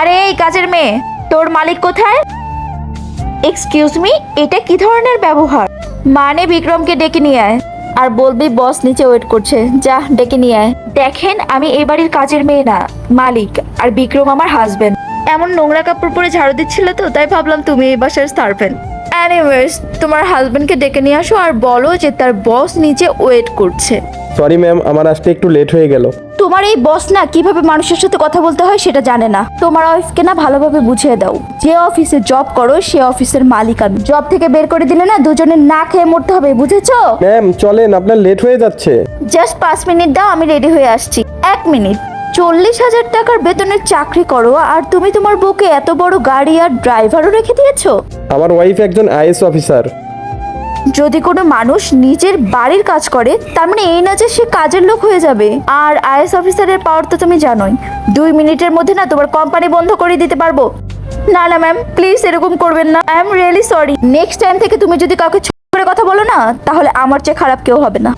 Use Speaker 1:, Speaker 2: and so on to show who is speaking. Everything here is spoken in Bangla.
Speaker 1: আরে, এই কাজের মেয়ে, তোর মালিক কোথায়? এক্সকিউজ মি এটা কি ধরনের ব্যবহার? মানে বিক্রমকে ডেকে নিয়ে আয়। আর বলবি বস নিচে ওয়েট করছে। যা, ডেকে নিয়ে আয়। দেখেন, আমি এই বাড়ির কাজের মেয়ে না, মালিক, আর বিক্রম আমার হাজবেন্ড এমন নোংরা কাপড় পরে ঝাড়ু দিচ্ছিল তো, তাই ভাবলাম তুমি এই বাসার সার্ভেন্ট এনিওয়েজ তোমার হাজবেন্ডকে ডেকে নিয়ে আসো আর বলো যে তার বস নিচে ওয়েট করছে।
Speaker 2: সরি ম্যাম আমার আসতে একটু লেট হয়ে গেল।
Speaker 1: তোমার এই বস না কীভাবে মানুষের সাথে কথা বলতে হয় সেটা জানে না। তোমার ওয়াইফকে না ভালোভাবে বুঝিয়ে দাও। যে অফিসে জব করো সে অফিসের মালিক আমি। জব থেকে বের করে দিলে না দুজনে না খেয়ে মরতে হবে বুঝেছ?
Speaker 2: ম্যাম চলেন আপনার লেট হয়ে যাচ্ছে।
Speaker 1: জাস্ট পাঁচ মিনিট দাও আমি রেডি হয়ে আসছি। এক মিনিট চল্লিশ হাজার টাকার বেতনের চাকরি করো আর তুমি তোমার বউকে এত বড় গাড়ি আর ড্রাইভারও রেখে দিয়েছ?
Speaker 2: আমার ওয়াইফ একজন আইএস অফিসার
Speaker 1: যদি কোনো মানুষ নিজের বাড়ির কাজ করে, তার মানে এই না যে সে কাজের লোক হয়ে যাবে। আর আইএস অফিসারের পাওয়ার তো তুমি জানোই। দুই মিনিটের মধ্যে না তোমার কোম্পানি বন্ধ করে দিতে পারব। না না ম্যাম প্লিজ এরকম করবেন না। I am really sorry next time থেকে তুমি যদি কাউকে ছোট করে কথা বলো না, তাহলে আমার চেয়ে খারাপ কেউ হবে না।